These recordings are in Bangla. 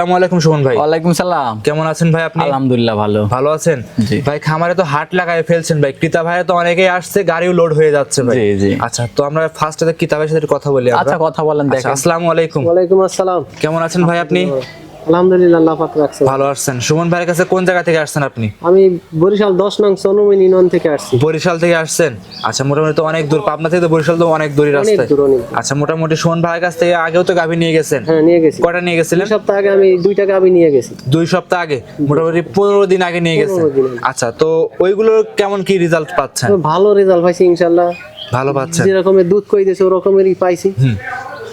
আসসালামু আলাইকুম সুমন ভাই। ওয়ালাইকুম সালাম। কেমন আছেন ভাই আপনি? আলহামদুলিল্লাহ ভালো। ভালো আছেন? জি। ভাই খামারে তো হাট লাগায় ফেলছেন ভাই। ক্রেতা ভাই তো অনেকেই আসছে গাড়িও লোড হয়ে যাচ্ছে ভাই। জি, জি। আচ্ছা তো আমরা ফার্স্টে ক্রেতা ভাইয়ের সাথে কথা বলি আচ্ছা কথা বলেন আচ্ছা, দেখেন। আসসালামু আলাইকুম। ওয়ালাইকুম আসসালাম। কেমন আছেন ভাই আপনি? আলহামদুলিল্লাহ আল্লাহ পাক রাখছে। ভালো আসছেন সুমন ভাইয়ের কাছে কোন জায়গা থেকে আসছেন আপনি? আমি বরিশাল দশ নং সনুমিন ইউনিয়ন থেকে আসছি। বরিশাল থেকে আসছেন? আচ্ছা মোটামুটি তো অনেক দূর। পাবনা থেকে তো বরিশাল তো অনেক দূরই দূর। আচ্ছা মোটামুটি সুমন ভাইয়ের কাছ থেকে আগেও তো গাভী নিয়ে গেছেন। হ্যাঁ নিয়ে গেছি। কটা নিয়ে গেছিলেন? সপ্তাহ আগে আমি দুইটা গাবি নিয়ে গেছি। দুই সপ্তাহ আগে? মোটামুটি পনেরো দিন আগে নিয়ে গেছেন। 15। আচ্ছা তো ওইগুলোর কেমন কি রেজাল্ট পাচ্ছেন? ভালো রেজাল্ট পাইছি ইনশাল্লাহ ভালো পাচ্ছেন। যেরকমের দুধ কই দিয়েছে ওরকমেরই পাইছি।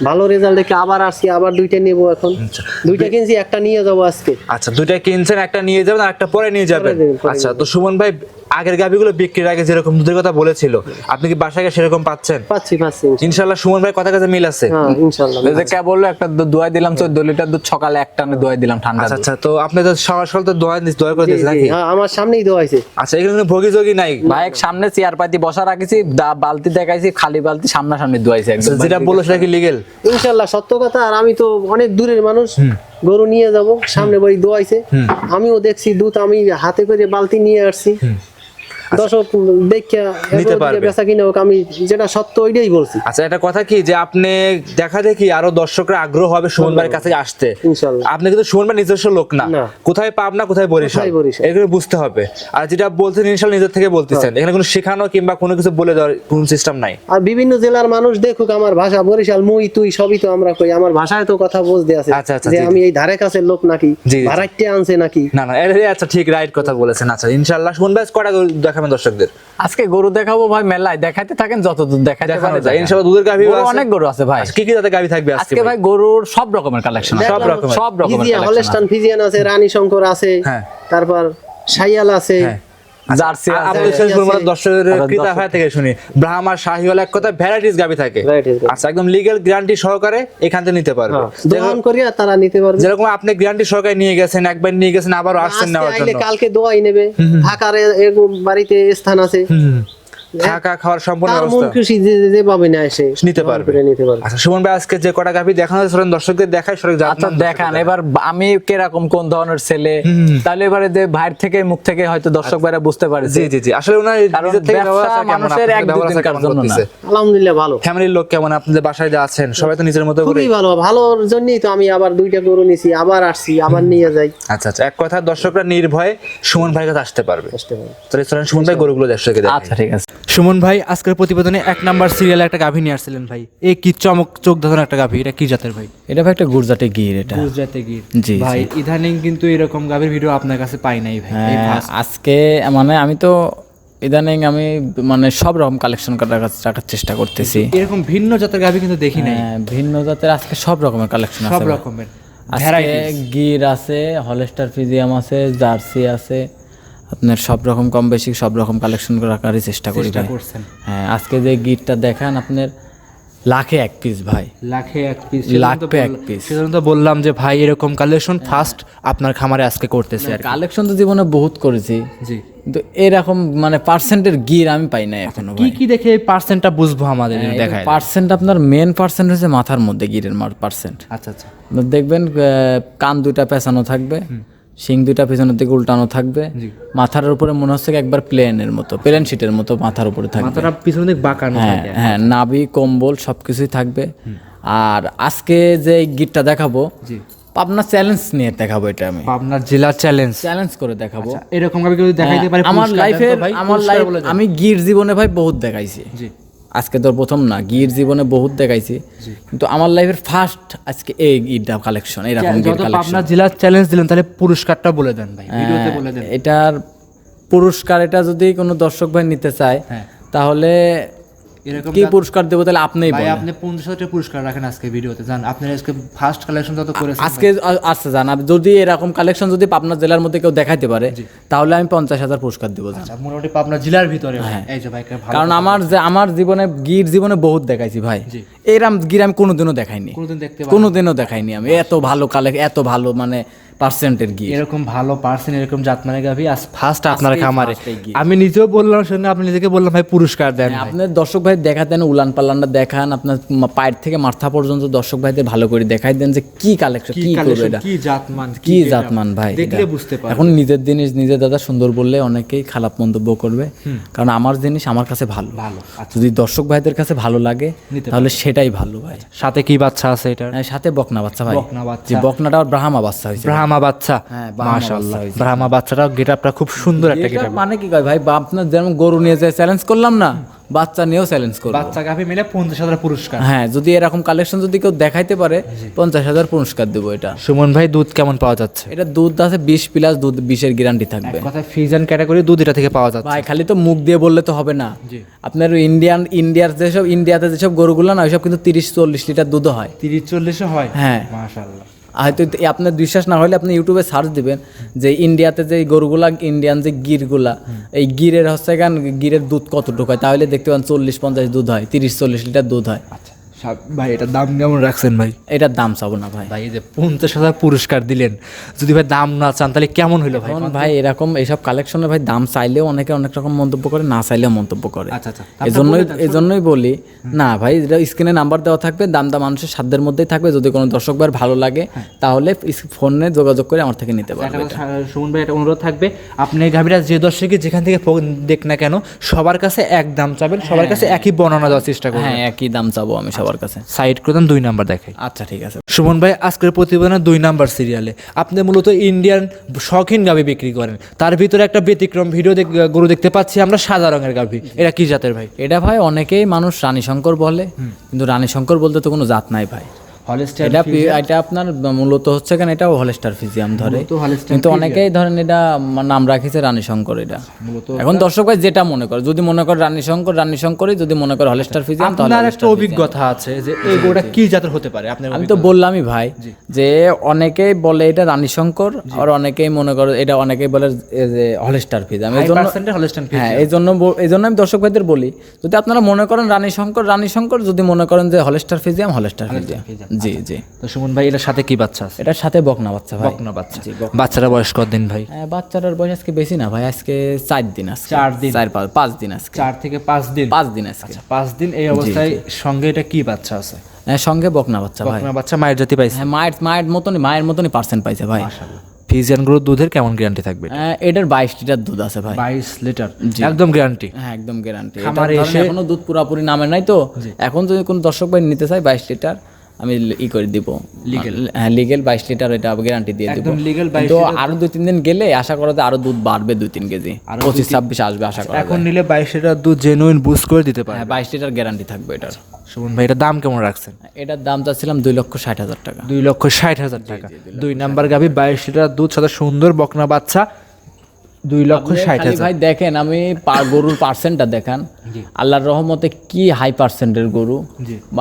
ভালো রেজাল্ট দেখে আবার আসছি আবার দুইটা নেব এখন। আচ্ছা। দুইটা কিনছি একটা নিয়ে যাব আজকে। আচ্ছা দুইটা কিনছেন একটা নিয়ে যাবেন আর একটা পরে নিয়ে যাবেন। আচ্ছা তো সুমন ভাই আগের গাভিগুলো বিক্রির আগে যেরকম দুধের কথা বলেছিল আপনি কি বাসায় সেরকম পাচ্ছেন? পাচ্ছি পাচ্ছি ইনশাল্লাহ। ইনশাল্লাহ সুমন ভাই কথা কাছে মিল আছে? হ্যাঁ এই যে কে বলল একটা দুধ দোয়াই দিলাম চোদ্দ লিটার দুধ সকালে এক টানে দোয়াই দিলাম ঠান্ডা আচ্ছা আচ্ছা তো আপনি তো সকাল সকাল তো দোয়া দোয়া করে দিয়েছেন নাকি? হ্যাঁ আমার সামনেই দোয়াইছে আচ্ছা এখানে ভোগী যোগী নাই। ভাই সামনে চেয়ার পাতি বসা রাখিছি বালতি দেখাইছি খালি বালতি সামনাসামনি দোয়াইছি একদম। আচ্ছা, যেটা বলল সেটা কি লিগেল ইনশাল্লাহ সত্য কথা আর আমি তো অনেক দূরের মানুষ। গরু নিয়ে যাব সামনে বাড়ি দোয়াইছে। আমিও দেখছি দুধ আমি হাতে করে বালতি নিয়ে আসছি। দর্শক দেখে নিতে পারবে। বেচা কিনে হোক আমি যেটা সত্য ওইটাই বলছি। আচ্ছা এটা কথা কি যে আপনি দেখা দেখি আরও দর্শকরা আগ্রহ হবে সুমন ভাইয়ের কাছে আসতে। আপনি কিন্তু সুমন ভাই নিজস্ব লোক না। কোথায় পাবনা কোথায় বরিশাল। এগুলো বুঝতে হবে। আর যেটা বলছেন ইনশাল নিজের থেকে বলতেছেন। হ্যাঁ। এখানে কোনো শেখানো কিংবা কোনো কিছু বলে দেওয়ার কোন সিস্টেম নাই। আর বিভিন্ন জেলার মানুষ দেখুক আমার ভাষা বরিশাল মুই তুই সবই তো আমরা কই। আমার ভাষায় তো কথা বুঝতে আছে। আচ্ছা, আচ্ছা, যে আমি এই ধারে কাছে লোক নাকি। ভাড়াইতে আনছে নাকি? না না আচ্ছা ঠিক রাইট কথা বলেছেন। আচ্ছা ইনশাল্লাহ সুমন ভাই কটা গরু দেখাবেন দর্শকদের। আজকে গরু দেখাবো ভাই মেলায় দেখাইতে থাকেন যত দুধ দেখাইতে দেখানো পারে যায়। ইনশাআল্লাহ দুধের গাভী আছে। অনেক গরু আছে ভাই। আচ্ছা, কি কি জাতের গাভী থাকবে আজকে আজকে ভাই? গরুর সব রকমের কালেকশন সব রকমের। সব রকমের ফিজিয়ান হলস্টান ফিজিয়ান আছে রানী শঙ্কর আছে হ্যাঁ। তারপর শাইয়াল আছে হ্যাঁ। আছে। জার্সি আছে। আমাদের শেষ আছে। দর্শকের আবার ক্রেতা ভাই থেকে শুনি। ব্রাহ্মা শাহিওয়ালা এক কথা ভ্যারাইটিস গাভী থাকে। আচ্ছা একদম লিগ্যাল গ্যারান্টি সহকারে এখান থেকে নিতে পারবে। হ্যাঁ, দোকান করিয়া তারা নিতে পারবে। যেরকম আপনি গ্যারান্টি সহকারে নিয়ে গেছেন একবার নিয়ে গেছেন আবারও আসছেন নেওয়ার জন্য। কালকে দোয়াই নেবে। ঢাকার বাড়িতে স্থান আছে। থাকা খাওয়ার সম্পূর্ণ তার মন ব্যবস্থা খুশি যে যেভাবে না এসে নিতে পারবে। নিতে পারবে। আচ্ছা সুমন ভাই আজকে যে কটা গাভী দেখানো হয়েছে দর্শকদের দেখায় সরক আচ্ছা দেখান। এবার আমি কীরকম কোন ধরনের ছেলে? তাহলে এবারে যে ভাইয়ের থেকে মুখ থেকে হয়তো দর্শক ভাইরা বুঝতে পারে জি জি জি। আসলে ওনার নিজের থেকে ব্যবহার মানুষের এক ব্যবহার দুদিনকার কেমন জন্য না। আলহামদুলিল্লাহ ভালো। ফ্যামিলির লোক কেমন? আপনাদের বাসায় যে আছেন সবাই তো নিজের মতো করে। খুবই ভালো ভালোর জন্যই তো আমি আবার দুইটা গরু নিছি আবার আসছি আবার নিয়ে যাই। আচ্ছা আচ্ছা। এক কথা দর্শকরা নির্ভয়ে সুমন ভাইয়ের কাছে আসতে পারবে। আসতে পারবে। তাহলে সুমন ভাই গরুগুলো দর্শককে আচ্ছা ঠিক আছে। সুমন ভাই আজকের প্রতিবেদনে এক নাম্বার সিরিয়ালে একটা গাভী নিয়ে আসছিলেন ভাই। এই কি চমক চোখ ধাঁধানো একটা গাভী? এটা কি জাতের ভাই? এটা ভাই একটা গুরজাটে গির এটা। গুজরাতে গির। জি, ভাই ইদানিং কিন্তু এরকম গাভীর ভিডিও আপনার কাছে পাই নাই ভাই। হ্যাঁ। আজকে মানে আমি তো ইদানিং আমি মানে সব রকম কালেকশন করার রাখার চেষ্টা করতেছি। এরকম ভিন্ন জাতের গাভী কিন্তু দেখি নাই। হ্যাঁ, ভিন্ন জাতের আজকে সব রকমের কালেকশন আছে সব রকমের। আজকে গির আছে হলস্টার ফিজিয়াম আছে জার্সি আছে আপনার সব রকম কম বেশি সব রকম কালেকশন রাখারই চেষ্টা করি ভাই। হ্যাঁ আজকে যে গিরটা দেখান আপনার লাখে এক পিস ভাই। লাখে এক পিস লাখে এক piece। সেজন্য তো বললাম যে ভাই এরকম কালেকশন ফার্স্ট আপনার খামারে আজকে করতেছে আর কালেকশন তো জীবনে বহুত করেছি। জি। কিন্তু এরকম মানে পার্সেন্টের গির আমি পাই না এখনও কি কি দেখে এই পার্সেন্টটা বুঝব আমাদের দেখায় পার্সেন্ট আপনার মেন পার্সেন্ট হচ্ছে মাথার মধ্যে গিরের পার্সেন্ট আচ্ছা আচ্ছা। দেখবেন কান দুইটা পেঁচানো থাকবে। শিং দুইটা পেছনের দিকে উল্টানো থাকবে। মাথার উপরে মনে হচ্ছে একবার প্লেনের মতো প্লেন শিটের মতো মাথার উপরে থাকবে। মাথাটা পিছনে দিক বাঁকানো হ্যাঁ হ্যাঁ নাভি কম্বল সবকিছুই থাকবে। আর আজকে যে গিটটা দেখাবো আপনার চ্যালেঞ্জ নিয়ে দেখাবো এটা আমি। আপনার জেলার চ্যালেঞ্জ চ্যালেঞ্জ করে দেখাবো। এরকম ভাবে দেখাইতে পারে হ্যাঁ, আমার লাইফে? আমার লাইফ আমি গির জীবনে ভাই বহুত দেখাইছি। জি। আজকে তোর প্রথম না গির জীবনে বহুত দেখাইছি। কিন্তু আমার লাইফের ফার্স্ট আজকে এই গিরটা কালেকশন এরকম গির কালেকশন আপনার জেলার চ্যালেঞ্জ দিলেন তাহলে পুরস্কারটা বলে দেন ভাই ভিডিওতে বলে দেন। এটার পুরস্কার এটা যদি কোনো দর্শক ভাই নিতে চায় হ্যাঁ। তাহলে এরকম কি পুরস্কার দেবো তাহলে আপনিই ভাই আপনি পঞ্চাশ হাজার পুরস্কার রাখেন আজকে ভিডিওতে জান। আপনার আজকে ফার্স্ট কালেকশন যত করেছেন আজকে আচ্ছা জান। যদি এরকম কালেকশন যদি আপনার জেলার মধ্যে কেউ দেখাইতে পারে তাহলে আমি পঞ্চাশ হাজার পুরস্কার দিব আচ্ছা, মোটামুটি আপনার জেলার ভিতরে ভাই। এই যে ভাই কারণ আমার যে আমার জীবনে গির জীবনে বহুত দেখাইছি ভাই। এরম গির আমি কোনোদিনও দেখাইনি। কোনোদিন দেখতে কোনোদিনও দেখাইনি আমি। এত ভালো কালে এত ভালো মানে পার্সেন্টের গিয়ে। এরকম ভালো পার্সেন্ট এরকম জাতমানের গাভি আজ ফার্স্ট আপনার খামারে। আমি নিজেও বললাম শুনে আপনি নিজেকে বললাম ভাই পুরস্কার দেন আপনার দর্শক ভাই দেখাতেন উলান পাল্লানটা দেখান আপনার পায়ের থেকে মাথা পর্যন্ত দর্শক ভাইদের ভালো করে দেখাই দেন যে কি কালেকশন কি কি করবে এটা। কি জাতমান কি জাতমান ভাই দেখলে বুঝতে পারবে এখন নিজের জিনিস নিজের দাদা সুন্দর বললে অনেকেই খারাপ মন্তব্য করবে। কারণ আমার জিনিস আমার কাছে ভালো। ভালো আচ্ছা। যদি দর্শক ভাইদের কাছে ভালো লাগে তাহলে সেটাই ভালো ভাই। সাথে কি বাচ্চা আছে এটার? হ্যাঁ, সাথে বকনা বাচ্চা ভাই। বকনা বাচ্চা। বকনাটা ব্রাহ্মা বাচ্চা হয়েছে। ব্রাহ্মা বাচ্চা। হ্যাঁ, মাশাআল্লাহ। ব্রাহ্মা বাচ্চাটা গেটআপটা খুব সুন্দর একটা গেটআপ মানে কি কয় ভাই? আপনার যেমন গরু নিয়ে যে চ্যালেঞ্জ করলাম না বাচ্চা নিয়েও চ্যালেঞ্জ করব বাচ্চা গাভি মিলে পঞ্চাশ হাজার পুরস্কার। হ্যাঁ যদি এরকম কালেকশন যদি কেউ দেখাইতে পারে পঞ্চাশ হাজার পুরস্কার দেবো এটা। সুমন ভাই দুধ কেমন পাওয়া যাচ্ছে? এটা দুধ আছে বিশ প্লাস দুধ বিশের গ্যারান্টি থাকবে। কথা ফিজান ক্যাটাগরি দুধ এটা থেকে পাওয়া যাচ্ছে। ভাই খালি তো মুখ দিয়ে বললে তো হবে না। আপনার ইন্ডিয়ান ইন্ডিয়ার যেসব ইন্ডিয়াতে যেসব গরুগুলো না ওইসব কিন্তু তিরিশ চল্লিশ লিটার দুধ হয়। তিরিশ চল্লিশে হয়? হ্যাঁ। মাশাআল্লাহ। হয়তো আপনার বিশ্বাস না হলে আপনি ইউটিউবে সার্চ দিবেন যে ইন্ডিয়াতে যে গরুগুলা ইন্ডিয়ান যে গিরগুলা, এই গিরের হচ্ছে গান গিরের দুধ কতটুকু হয়? তাহলে দেখতে পান চল্লিশ পঞ্চাশ দুধ হয়, তিরিশ চল্লিশ লিটার দুধ হয়। আচ্ছা। ভাই এটার দাম কেমন রাখছেন ভাই? এটার দাম চাবো না ভাই। ভাই এই যে পঞ্চাশ হাজার পুরস্কার দিলেন যদি ভাই দাম না চান তাহলে কেমন হইল ভাই? ভাই এরকম এইসব কালেকশনে ভাই দাম চাইলেও অনেকে অনেক রকম মন্তব্য করে না চাইলেও মন্তব্য করে। আচ্ছা আচ্ছা এজন্যই এজন্যই বলি না ভাই এটা স্ক্রিনে নাম্বার দেওয়া থাকবে দামটা মানুষের সাধ্যের মধ্যেই থাকবে। যদি কোনো দর্শক ভাইয়ের ভালো লাগে তাহলে ফোনে যোগাযোগ করে আমার থেকে নিতে পারবে একটা কথা, সুমন ভাই একটা অনুরোধ থাকবে। আপনি এই গাভীরা যে দর্শকে যেখান থেকে দেখ না কেন সবার কাছে এক দাম চাবেন সবার কাছে একই বর্ণনা দেওয়ার চেষ্টা করবেন। হ্যাঁ একই দাম চাবো আমি সবার কাছে। সাইড করে দুই নাম্বার দেখাই। আচ্ছা ঠিক আছে। সুমন ভাই আজকের প্রতিবেদনের দুই নাম্বার সিরিয়ালে আপনি মূলত ইন্ডিয়ান শখিন গাভি বিক্রি করেন। তার ভিতরে একটা ব্যতিক্রম ভিডিও গরু দেখতে পাচ্ছি আমরা সাদা রঙের গাভি। এটা কি জাতের ভাই? এটা ভাই অনেকেই মানুষ রানী শঙ্কর বলে। কিন্তু রানী শঙ্কর বলতে তো কোনো জাত নাই ভাই। এটা আপনার মূলত হচ্ছে কেন? এটা হলস্টার ফিজিয়াম ধরে। কিন্তু অনেকেই ধরেন এটা নাম রাখিছে রানী শঙ্কর এটা। এখন দর্শক ভাই যেটা মনে করে যদি মনে করে রানী শঙ্কর রানী শঙ্করই যদি মনে করে হলস্টার ফিজিয়াম তাহলে আপনার একটা অভিজ্ঞতা আছে যে এই কি জাতের হতে পারে? আপনার আমি তো বললামই ভাই যে অনেকেই বলে এটা রানী শঙ্কর আর অনেকেই মনে করে এটা অনেকেই বলে যে হলস্টার ফিজিয়াম এই জন্য হ্যাঁ এই জন্য এই জন্য আমি দর্শক ভাইদের বলি যদি আপনারা মনে করেন রানী শঙ্কর রানী শঙ্কর যদি মনে করেন যে হলস্টার ফিজিয়াম হলস্টার ফিজিয়াম জি জি। তো সুমন ভাই এটার সাথে কি বাচ্চা আছে? এটার সাথে বকনা বাচ্চা ভাই। বকনা বাচ্চা। বাচ্চারা বয়স কতদিন ভাই? হ্যাঁ, বাচ্চাটার বয়স আজকে বেশি না ভাই আজকে চার দিন আজকে। চার দিন। চার পাঁচ পাঁচ দিন আজকে। চার থেকে পাঁচ দিন। পাঁচ দিন আজকে। পাঁচ দিন। এই অবস্থায় সঙ্গে এটা কি বাচ্চা আছে? হ্যাঁ, সঙ্গে বকনা বাচ্চা ভাই। বকনা বাচ্চা মায়ের জাতি পাইছে? হ্যাঁ মায়ের মায়ের মতনই মায়ের মতনই পার্সেন্ট পাইছে ভাই। ফিজিয়ান গরুর দুধের কেমন গ্যারান্টি থাকবে এটার বাইশ লিটার দুধ আছে ভাই। বাইশ লিটার। একদম গ্যারান্টি হ্যাঁ একদম গ্যারান্টি খামারে এসে- এখনও দুধ পুরাপুরি নামে নাই তো। এখন যদি কোনো দর্শক ভাই নিতে চাই বাইশ লিটার আমি ই করে দিব। হ্যাঁ লিগেল বাইশ লিটার এটা গ্যারান্টি দিয়ে দিব। একদম legal 22 তো আরও দুই তিন দিন গেলে আশা করা যায় আরও দুধ বাড়বে দুই তিন কেজি। পঁচিশ ছাব্বিশ আসবে আশা করা এখন নিলে বাইশ লিটার দুধ জেনুইন বুস্ট করে দিতে পারে হ্যাঁ বাইশ লিটার গ্যারান্টি থাকবে এটার। সুমন ভাই এটার দাম কেমন রাখছেন? এটার দাম চাচ্ছিলাম দুই লক্ষ ষাট হাজার টাকা। দুই লক্ষ ষাট হাজার টাকা। দুই নাম্বার গাভি বাইশ লিটার দুধ সাথে সুন্দর বকনা বাচ্চা। দুই লক্ষ ষাট ভাই দেখেন আমি গরুর পার্সেন্টটা দেখান। আল্লাহর রহমতে কি হাই পার্সেন্টের গরু?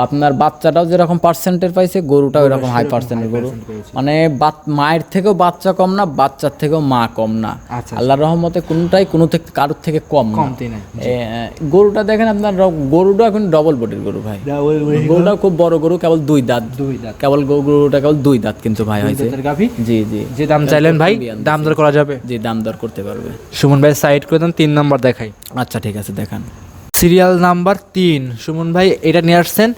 আপনার বাচ্চাটাও যেরকম পার্সেন্টের পাইছে গরুটাও এরকম হাই পার্সেন্টের গরু। মানে মায়ের থেকেও বাচ্চা কম না বাচ্চার থেকেও মা কম না। আচ্ছা, আল্লাহর রহমতে কোনোটাই কোনো থেকে কারোর থেকে কম গরুটা দেখেন আপনার গরুটা এখন ডবল বডির গরু ভাই। গরুটা খুব বড় গরু কেবল দুই দাঁত। দুই দাঁত। কেবল গরুটা কেবল দুই দাঁত কিন্তু ভাই হয়েছে। জি জি। যে দাম চাইলেন ভাই দাম দর করা যাবে? জি দাম দর করতে পারবে। সুমন ভাই সাইড করে দেন, তিন নাম্বার দেখাই। আচ্ছা ঠিক আছে, দেখান। সিরিয়াল নাম্বার তিন। সুমন ভাই, এটা নিয়ে আসছেন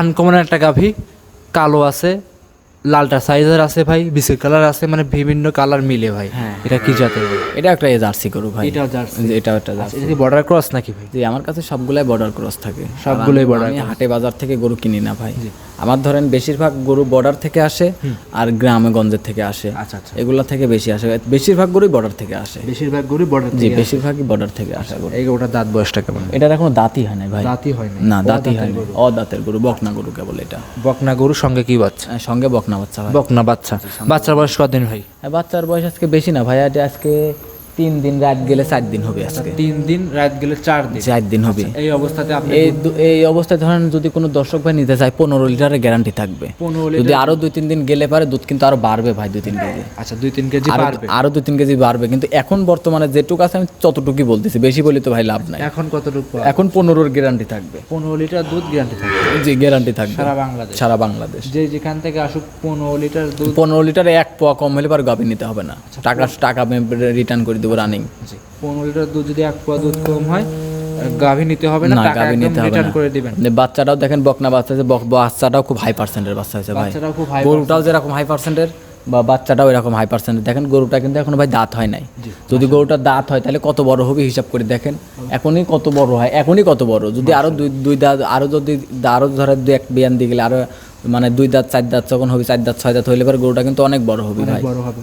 আনকমন একটা গাভি, কালো আছে লালটা সাইজের আছে ভাই বিস্কুট কালার আছে মানে বিভিন্ন কালার মিলে ভাই। হ্যাঁ। এটা কি জাতের এটা একটা জার্সি গরু ভাই। এটাও জার্সি। জি, এটাও একটা জার্সি। এটা কি বর্ডার ক্রস নাকি ভাই? জি আমার কাছে সবগুলাই বর্ডার ক্রস থাকে। সবগুলাই আর আমি- হাটে বাজার থেকে গরু কিনি না ভাই। আমার ধরেন বেশিরভাগ গরু বর্ডার থেকে আসে আর গ্রামে গঞ্জের থেকে আসে। আচ্ছা আচ্ছা। এগুলা থেকে বেশি আসে। বেশিরভাগ গরুই বর্ডার থেকে আসে। বেশিরভাগ গরু বর্ডার জি বেশিরভাগই বর্ডার থেকে আসে গরু। এই গরুটার দাঁত বয়সটা কেমন? এটার এখনও দাঁতই হয় না ভাই। দাঁতই হয় না না দাঁতই হয় না অদাঁতের গরু বকনা গরু কেবল এটা। বকনা গরু সঙ্গে কি বাচ্চা? সঙ্গে বকনা বাচ্চা বকনা বাচ্চা। বাচ্চার বয়স কদিন ভাই? বাচ্চার বয়স আজকে বেশি না ভাই আজকে তিন দিন রাত গেলে চার দিন হবে আজকে। তিন দিন রাত গেলে চার দিন। চার দিন হবে। এই অবস্থাতে আপনি এই এই অবস্থায় ধরেন যদি কোনো দর্শক ভাই নিতে চায় পনেরো লিটারের গ্যারান্টি থাকবে। যদি আরও দুই তিন দিন গেলে পারে দুধ কিন্তু আরও বাড়বে ভাই দুই তিন কেজি। আচ্ছা দুই তিন কেজি আরও আরও দুই তিন কেজি বাড়বে। কিন্তু এখন বর্তমানে যেটুকু আছে আমি ততটুকুই বলতেছি। বেশি বলি তো ভাই লাভ নাই। এখন কতটুকু এখন পনেরোর গ্যারান্টি থাকবে। পনেরো লিটার দুধ গ্যারান্টি থাকবে। জি গ্যারান্টি থাকবে। সারা বাংলাদেশ। সারা বাংলাদেশ। যে যেখান থেকে আসুক পনেরো লিটার দুধ পনেরো লিটারে এক পোয়া কম হলে পারে গাভী নিতে হবে না। টাকা টাকা রিটার্ন করে দেবো রানিং জি। পনেরো লিটার দুধ যদি এক পোয়া দুধ কম হয় গাভী নিতে হবে না টাকা নিতে হবে রিটার্ন করে দিবেন। বাচ্চাটাও দেখেন বকনা বাচ্চা আছে বাচ্চাটাও খুব হাই পার্সেন্টের বাচ্চা হয়েছে ভাই। বাচ্চাটাও খুব হাই গরুটাও যেরকম হাই পার্সেন্টের বা বাচ্চাটাও এরকম হাই দেখেন গরুটা কিন্তু এখনও ভাই দাঁত হয় নাই। যদি গরুটার দাঁত হয় তাহলে কত বড় হবে হিসাব করে দেখেন। এখনই কত বড় হয় এখনই কত বড়। যদি আরও দুই দুই দাঁত আরও যদি আরও ধরে দুই এক বিয়ান দিয়ে গেলে আরও মানে দুই দাঁত চার দাঁত যখন হবে চার দাঁত ছয় দাঁত হইলে পরে গরুটা কিন্তু অনেক বড় হবে ভাই।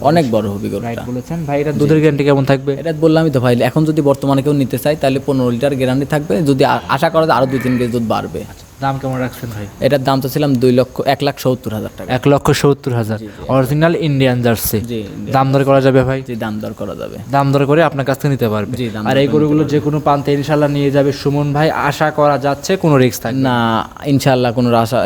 অনেক বড় হবে গরুটা। বলেছেন। ভাই এটা দুধের গ্যারান্টি কেমন থাকবে? এটা বললামই তো ভাই এখন যদি বর্তমানে কেউ নিতে চায় তাহলে পনেরো লিটার গ্যারান্টি থাকবে। যদি আশা করা যায় আরও দুই তিন কেজি দুধ বাড়বে। দাম কেমন রাখছেন ভাই? এটার দাম তো ছিলাম দুই লক্ষ এক লাখ সত্তর হাজার টাকা। এক লক্ষ সত্তর হাজার। অরিজিনাল ইন্ডিয়ান জার্সি দাম দর করা যাবে ভাই? জি দাম দর করা যাবে। দাম দর করে আপনার কাছ থেকে নিতে পারবে। আর এই গরুগুলো যে কোনো প্রান্তে ইনশাল্লাহ নিয়ে যাবে। সুমন ভাই আশা করা যাচ্ছে কোনো রিস্ক থাকবে না। ইনশাআল্লাহ কোনো আশা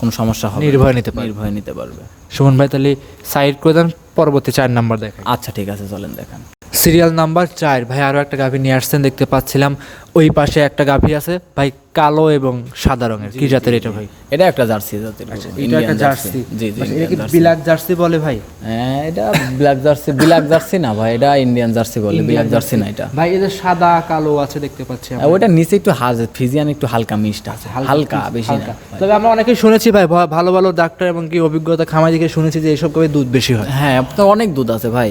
কোনো সমস্যা হবে নির্ভয় নিতে পারবে। নির্ভয় নিতে পারবে। সুমন ভাই তাহলে সাইড করে দেন পরবর্তী চার নাম্বার দেখেন আচ্ছা ঠিক আছে চলেন দেখেন। সিরিয়াল নাম্বার চার। ভাই আরও একটা গাভী নিয়ে আসছেন দেখতে পাচ্ছিলাম। ওই পাশে একটা গাভী আছে ভাই কালো এবং সাদা রঙের। কি জাতের এটা ভাই? এটা একটা জার্সি জাতের। গরু, এটা একটা জার্সি। জি জি এটা কি। Black jersey. বলে ভাই? হ্যাঁ এটা ব্ল্যাক জার্সি ব্ল্যাক জার্সি না ভাই এটা ইন্ডিয়ান জার্সি বলে ব্ল্যাক জার্সি না এটা। ভাই এদের সাদা কালো আছে দেখতে পাচ্ছি আমরা। হ্যাঁ, ওটা নিচে একটু হাজ ফিজিয়ান একটু হালকা মিষ্ট আছে হালকা বেশি না তবে আমরা অনেকে শুনেছি ভাই ভালো ভালো ডাক্তার এবং কি অভিজ্ঞতা খামার দিকে শুনেছি যে এইসব কবে দুধ বেশি হয়। হ্যাঁ আপনার অনেক দুধ আছে ভাই।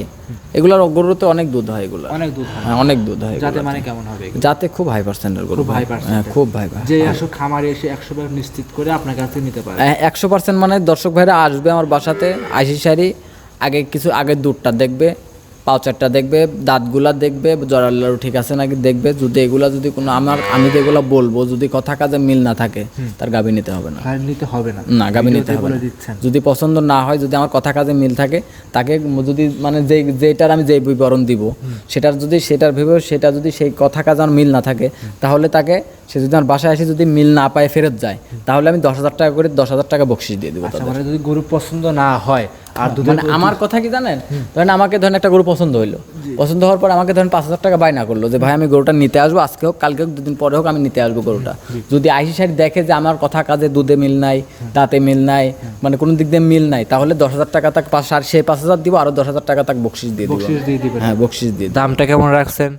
এগুলার গরুতে অনেক দুধ হয় এগুলো অনেক দুধ হয়। হ্যাঁ অনেক দুধ হয় যাতে মানে কেমন হবে যাতে খুব হাই পার্সেন্টের গরু percent হ্যাঁ খুব ভাই ভাই যে আসো খামারে এসে একশো বার নিশ্চিত করে আপনার কাছে নিতে পারে। একশো পার্সেন্ট মানে দর্শক ভাইরা আসবে আমার বাসাতে আইসি সারি আগে কিছু আগে দুধটা দেখবে পাউচারটা দেখবে দাঁতগুলা দেখবে জরাল্লারও ঠিক আছে নাকি দেখবে যদি এগুলা যদি কোনো আমার আমি যেগুলো বলব যদি কথা কাজে মিল না থাকে তার গাভী নিতে হবে না। নিতে হবে না। না গাভী নিতে হবে যদি পছন্দ না হয় যদি আমার কথা কাজে মিল থাকে তাকে যদি মানে যে যেটার আমি যে বিবরণ দিব সেটার যদি সেটার ভেবে সেটা যদি সেই কথা কাজ আমার মিল না থাকে তাহলে তাকে সে যদি আমার বাসায় এসে যদি মিল না পায় ফেরত যায় তাহলে আমি দশ হাজার টাকা করে দশ হাজার টাকা বকশিস দিয়ে দেবো আচ্ছা মানে যদি গরু পছন্দ না হয় আর মানে আমার কথা কি জানেন? ধরেন আমাকে ধরেন একটা গরু পছন্দ হইল। পছন্দ হওয়ার পর আমাকে ধরেন পাঁচ হাজার টাকা বায়না করল যে ভাই আমি গরুটা নিতে আসব আজকে হোক কালকে হোক দুদিন পরে হোক আমি নিতে আসব গরুটা। যদি আইসি সাইড দেখে যে আমার কথা কাজে দুধে মিল নাই দাঁতে মিল নাই মানে কোনো দিক দিয়ে মিল নাই তাহলে দশ হাজার টাকা তাক পাঁচ সেই পাঁচ হাজার দিব আরও দশ হাজার টাকা তাক বকশিস দিয়ে দিব। দিয়ে হ্যাঁ বকশিস দিয়ে দামটা কেমন রাখছেন?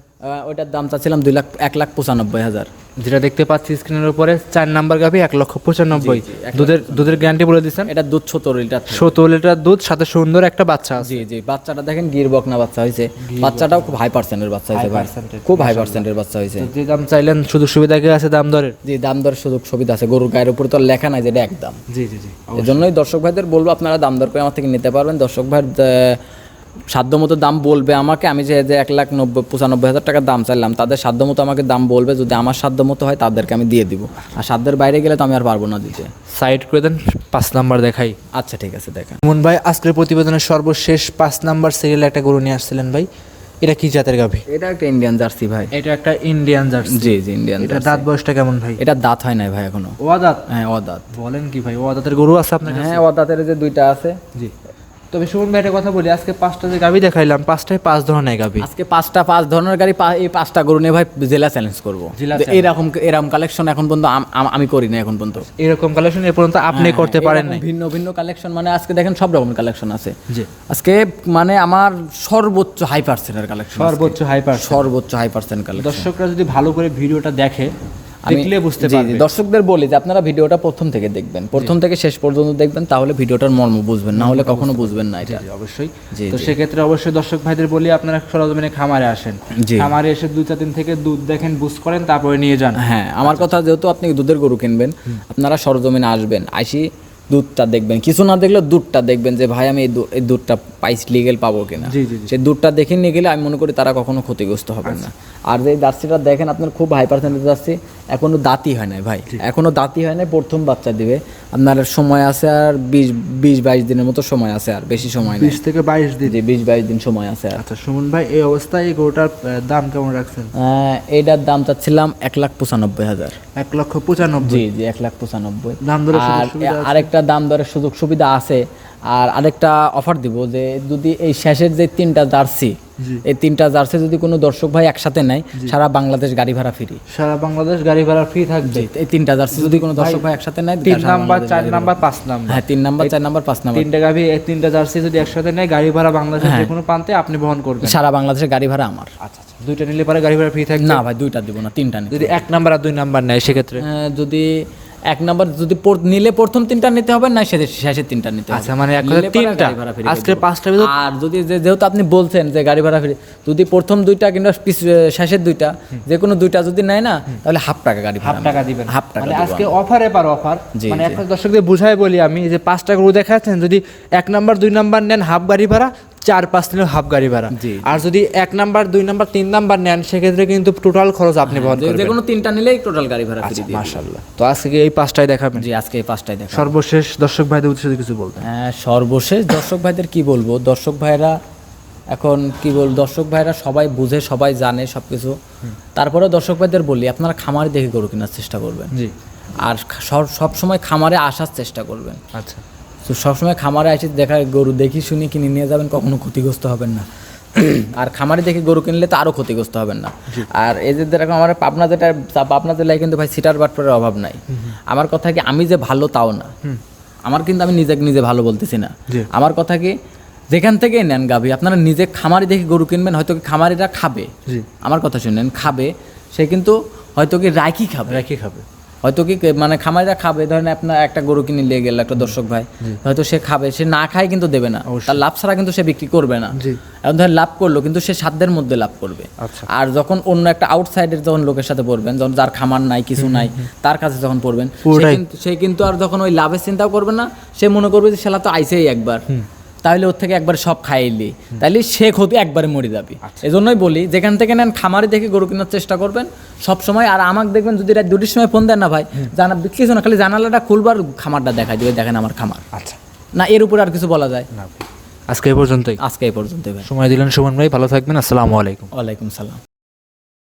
ওইটার দাম চাচ্ছিলাম দুই লাখ এক লাখ পঁচানব্বই হাজার। যেটা দেখতে পাচ্ছি স্ক্রিনের উপরে চার নাম্বার গাভি এক লক্ষ পঁচানব্বই। দুধের দুধের গ্যারান্টি বলে দিচ্ছেন এটা দুধ সতেরো লিটার। সতেরো লিটার দুধ সাথে সুন্দর একটা বাচ্চা জি জি বাচ্চাটা দেখেন গির বকনা বাচ্চা হয়েছে বাচ্চাটাও খুব হাই পার্সেন্টের বাচ্চা হয়েছে ভাই। খুব হাই পার্সেন্টের বাচ্চা হয়েছে যে দাম চাইলেন শুধু সুবিধা কি আছে দাম দরের? জি দাম দরের সুযোগ সুবিধা আছে। গরুর গায়ের উপরে তো লেখা নাই যে এটা একদম। জি জি জি এই জন্যই দর্শক ভাইদের বলব আপনারা দাম দর করে আমার থেকে নিতে পারবেন। দর্শক ভাইয়ের সাধ্য মতো দাম বলবে আমাকে আমি যে যে এক লাখ নব্বই পঁচানব্বই হাজার টাকা দাম চাইলাম তাদের সাধ্য মতো আমাকে দাম বলবে যদি আমার সাধ্য মতো হয় তাদেরকে আমি দিয়ে দিব। আর সাধ্যের বাইরে গেলে তো আমি আর পারব না দিতে। সাইড করে দেন পাঁচ নাম্বার দেখাই। আচ্ছা ঠিক আছে দেখেন। মন ভাই আজকের প্রতিবেদনের সর্বশেষ পাঁচ নাম্বার সিরিয়ালে একটা গরু নিয়ে আসছিলেন ভাই। এটা কি জাতের গাভি? এটা একটা ইন্ডিয়ান জার্সি ভাই। এটা একটা ইন্ডিয়ান জার্সি। জি জি ইন্ডিয়ান এটা দাঁত বয়সটা কেমন ভাই? এটা দাঁত হয় নাই ভাই এখনও। ও দাঁত? হ্যাঁ ও দাঁত। বলেন কি ভাই ও দাঁতের গরু আছে আপনার কাছে? হ্যাঁ ও দাঁতের যে দুইটা আছে। জি। তবে সুমন ভাই একটা কথা বলি আজকে পাঁচটা যে গাভি দেখাইলাম পাঁচটায় পাঁচ ধরনের গাভি। আজকে পাঁচটা পাঁচ ধরনের গাড়ি এই পাঁচটা গরু নিয়ে ভাই জেলা চ্যালেঞ্জ করব। এরকম এরকম কালেকশন এখন পর্যন্ত আম- করি না এখন পর্যন্ত। এরকম কালেকশন এ পর্যন্ত আপনি করতে পারেন এরকম নাই? ভিন্ন ভিন্ন কালেকশন মানে আজকে দেখেন সব রকম কালেকশন আছে। আজকে মানে আমার সর্বোচ্চ হাই পার্সেন্টের কালেকশন সর্বোচ্চ হাইপার সর্বোচ্চ হাই পার্সেন্ট কালেকশন দর্শকরা যদি ভালো করে ভিডিওটা দেখে দেখলে বুঝতে পারবে। দর্শকদের বলি যে আপনারা ভিডিওটা প্রথম থেকে দেখবেন। প্রথম থেকে শেষ পর্যন্ত দেখবেন তাহলে ভিডিওটার মর্ম বুঝবেন না হলে কখনো বুঝবেন না এটা। অবশ্যই। তো সেক্ষেত্রে অবশ্যই দর্শক ভাইদের বলি আপনারা সরজমিনে খামারে আসেন। খামারে এসে দুই চার দিন থেকে দুধ দেখেন বুঝ করেন তারপরে নিয়ে যান। হ্যাঁ আমার কথা যেহেতু আপনি দুধের গরু কিনবেন আপনারা সরজমিনে আসবেন আইসি দুধটা দেখবেন। কিছু না দেখলে দুধটা দেখবেন যে ভাই আমি এই দুধটা পাইস লিগেল পাবো কিনা। সেই দুধটা দেখে নিয়ে গেলে আমি মনে করি তারা কখনো ক্ষতিগ্রস্ত হবে না। আর যে জার্সিটা দেখেন আপনার খুব হাই পার্সেন্টেজ জার্সি এখনও দাঁতই হয় নাই ভাই। এখনও দাঁতই হয় নাই প্রথম বাচ্চা দিবে। আপনার সময় আছে আর বিশ বিশ বাইশ দিনের মতো সময় আছে আর বেশি সময় নেই। বিশ থেকে বাইশ দিন। বিশ বাইশ দিন সময় আছে আর। আচ্ছা সুমন ভাই এই অবস্থায় এই গরুটার দাম কেমন রাখছেন? আহ, এইটার দাম চাচ্ছিলাম এক লাখ পঁচানব্বই হাজার। এক লক্ষ পঁচানব্বই। জি জি এক লাখ পঁচানব্বই। দাম দরের আর আরেকটা দাম দরের সুযোগ সুবিধা আছে। আর আরেকটা অফার দিব যে যদি এই শেষের যে তিনটা জার্সি এই তিনটা জার্সি যদি কোনো দর্শক ভাই একসাথে নেয় সারা বাংলাদেশ গাড়ি ভাড়া ফ্রি সারা বাংলাদেশ গাড়ি ভাড়া ফ্রি থাকবে। এই তিনটা জার্সি যদি কোনো দর্শক ভাই একসাথে নেয় তিন নাম্বার চার নাম্বার পাঁচ নাম্বার হ্যাঁ তিন নাম্বার চার নাম্বার পাঁচ নাম্বার তিনটা গাভি এই তিনটা জার্সি যদি একসাথে নেয় গাড়ি ভাড়া বাংলাদেশের হ্যাঁ। যে কোনো প্রান্তে আপনি বহন করবেন। সারা বাংলাদেশের গাড়ি ভাড়া আমার। আচ্ছা আচ্ছা। দুইটা নিলে পরে গাড়ি ভাড়া ফ্রি থাকবে? না ভাই দুইটা দিব না তিনটা যদি এক নাম্বার আর দুই নাম্বার নেয় সেক্ষেত্রে? যদি এক নাম্বার যদি নিলে প্রথম তিনটা নিতে হবে না শেষের শেষের তিনটা নিতে হবে। আচ্ছা মানে কথায় পরে তিনটা। আজকে পাঁচটা আর যদি যেহেতু আপনি বলছেন যে গাড়ি ভাড়া ফ্রি যদি প্রথম দুইটা কিংবা শেষের দুইটা যে কোনো দুইটা যদি নেয় না তাহলে হাফ টাকা গাড়ি হাফ টাকা দিবেন। হাফ টাকা মানে আজকে। অফারে পার অফার মানে। একটা দর্শকদের বুঝাই বলি আমি যে পাঁচটা গরু দেখাচ্ছেন যদি এক নাম্বার দুই নাম্বার নেন হাফ গাড়ি ভাড়া চার পাঁচ দিনের হাফ গাড়ি ভাড়া। আর যদি এক নাম্বার দুই নাম্বার তিন নাম্বার নেন সেক্ষেত্রে কিন্তু টোটাল খরচ আপনি বহন যে- যে কোনো তিনটা নিলেই টোটাল গাড়ি ভাড়া ফ্রি দিয়ে মাশাআল্লাহ। তো আজকে এই পাঁচটাই দেখাবেন? জি আজকে এই পাঁচটাই দেখা সর্বশেষ দর্শক ভাইদের উদ্দেশ্যে কিছু বলবেন হ্যাঁ, সর্বশেষ দর্শক ভাইদের কি বলব? দর্শক ভাইরা এখন কি বল দর্শক ভাইরা সবাই বুঝে সবাই জানে সব কিছু তারপরে দর্শক ভাইদের বলি আপনারা খামারে দেখে গরু কেনার চেষ্টা করবেন। জি। আর সব- সব সময় খামারে আসার চেষ্টা করবেন। আচ্ছা। তো সবসময় খামারে এসে দেখা গরু দেখি শুনি কিনে নিয়ে যাবেন কখনো ক্ষতিগ্রস্ত হবেন না। আর খামারে দেখে গরু কিনলে তো আরও ক্ষতিগ্রস্ত হবেন না। আর এই যে দেখো আমার পাবনা যেটা পাবনা জেলায় কিন্তু ভাই সিটার বাটপারের অভাব নাই। আমার কথা কি আমি যে ভালো তাও না। আমার কিন্তু আমি নিজেকে নিজে ভালো বলতেছি না। আমার কথা কি যেখান থেকেই নেন গাভী আপনারা নিজে খামারি দেখে গরু কিনবেন হয়তো কি খামারিরা খাবে? আমার কথা শুনেন খাবে সে কিন্তু হয়তো কি রাইকি খাবে। রাখি খাবে। হয়তো কি মানে খামারিরা খাবে ধরেন আপনার একটা গরু কিনে নিয়ে গেল একটা দর্শক ভাই হয়তো সে খাবে সে না খায় কিন্তু দেবে না। তার লাভ ছাড়া কিন্তু সে বিক্রি করবে না। এখন ধরেন লাভ করল কিন্তু সে সাধ্যের মধ্যে লাভ করবে। আচ্ছা। আর যখন অন্য একটা আউটসাইডের যখন লোকের সাথে পড়বেন যখন যার খামার নাই কিছু নাই তার কাছে যখন পড়বেন সে কিন্তু সে কিন্তু আর যখন ওই লাভের চিন্তাও করবে না সে মনে করবে যে সেলা তো আইসেই একবার। তাহলে ওর থেকে একবার সব খাইলি তাহলে সে ক্ষতি একবারে মরে যাবে। এই জন্যই বলি যেখান থেকে নেন খামারে দেখে গরু কেনার চেষ্টা করবেন সব সময় আর আমাকে দেখবেন যদি রাত দুটির সময় ফোন দেন না ভাই জানা কিছু না খালি জানালাটা খুলবার খামারটা দেখাই দিবে দেখেন আমার খামার। আচ্ছা। না এর উপরে আর কিছু বলা যায়। না আজকে এই পর্যন্তই। আজকে এই পর্যন্তই সময় দিলেন সুমন ভাই ভালো থাকবেন আসসালামু আলাইকুম। ওয়ালাইকুম সালাম।